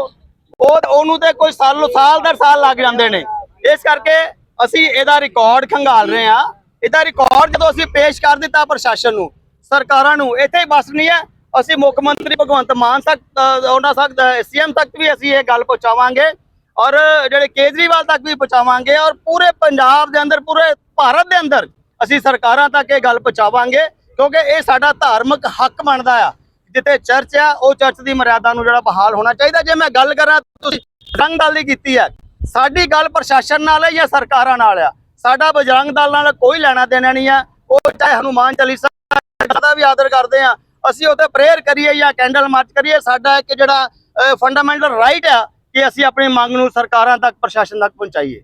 ਉਹ ਉਹਨੂੰ ਤੇ ਕੋਈ ਸਾਲ ਸਾਲ ਦਰ ਸਾਲ ਲੱਗ ਜਾਂਦੇ ਨੇ। ਇਸ ਕਰਕੇ ਅਸੀਂ ਇਹਦਾ ਰਿਕਾਰਡ ਖੰਗਾਲ ਰਹੇ ਆ ਇਹਦਾ ਰਿਕਾਰਡ ਜਦੋਂ ਅਸੀਂ ਪੇਸ਼ ਕਰ ਦਿੱਤਾ ਪ੍ਰਸ਼ਾਸਨ ਨੂੰ ਸਰਕਾਰਾਂ ਨੂੰ ਇੱਥੇ ਹੀ ਬਸ ਨਹੀਂ ਹੈ। ਅਸੀਂ ਮੁੱਖ ਮੰਤਰੀ ਭਗਵੰਤ ਮਾਨ ਤੱਕ ਅ, ਉਹਨਾਂ ਤੱਕ ਸੀਐਮ ਤੱਕ ਵੀ ਅਸੀਂ ਇਹ ਗੱਲ ਪਹੁੰਚਾਵਾਂਗੇ। ਔਰ ਜਿਹੜੇ ਕੇਜਰੀਵਾਲ ਤੱਕ ਵੀ ਪਹੁੰਚਾਵਾਂਗੇ। ਔਰ ਪੂਰੇ ਪੰਜਾਬ ਦੇ ਅੰਦਰ ਪੂਰੇ ਭਾਰਤ ਦੇ ਅੰਦਰ ਅਸੀਂ ਸਰਕਾਰਾਂ ਤੱਕ ਇਹ ਗੱਲ ਪਹੁੰਚਾਵਾਂਗੇ। ਕਿਉਂਕਿ ਇਹ ਸਾਡਾ ਧਾਰਮਿਕ ਹੱਕ ਬਣਦਾ ਆ। ਜਿੱਥੇ ਚਰਚ ਆ, ਉਹ ਚਰਚ ਦੀ ਮਰਿਆਦਾ ਨੂੰ ਜਿਹੜਾ ਬਹਾਲ ਹੋਣਾ ਚਾਹੀਦਾ। ਜੇ ਮੈਂ ਗੱਲ ਕਰਾਂ, ਤੁਸੀਂ ਰੰਗ ਦਲ ਦੀ ਕੀਤੀ ਹੈ ਸਾਡੀ ਗੱਲ ਪ੍ਰਸ਼ਾਸਨ ਨਾਲ ਹੈ ਜਾਂ ਸਰਕਾਰਾਂ ਨਾਲ ਆ? ਸਾਡਾ ਬਜਰੰਗ ਦਲ ਨਾਲ ਕੋਈ ਲੈਣਾ ਦੇਣਾ ਨਹੀਂ ਆ। ਉਹ ਚਾਹੇ ਹਨੂਮਾਨ ਚਾਲੀਸਾ ਦਾ ਵੀ ਆਦਰ ਕਰਦੇ ਆ। ਅਸੀਂ ਉਹਤੇ ਪ੍ਰੇਅਰ ਕਰੀਏ ਜਾਂ ਕੈਂਡਲ ਮਾਰਚ ਕਰੀਏ। ਸਾਡਾ ਇੱਕ ਜਿਹੜਾ ਫੰਡਾਮੈਂਟਲ ਰਾਈਟ ਆ ਕਿ ਅਸੀਂ ਆਪਣੀ ਮੰਗ ਨੂੰ ਸਰਕਾਰਾਂ ਤੱਕ, ਪ੍ਰਸ਼ਾਸਨ ਤੱਕ ਪਹੁੰਚਾਈਏ।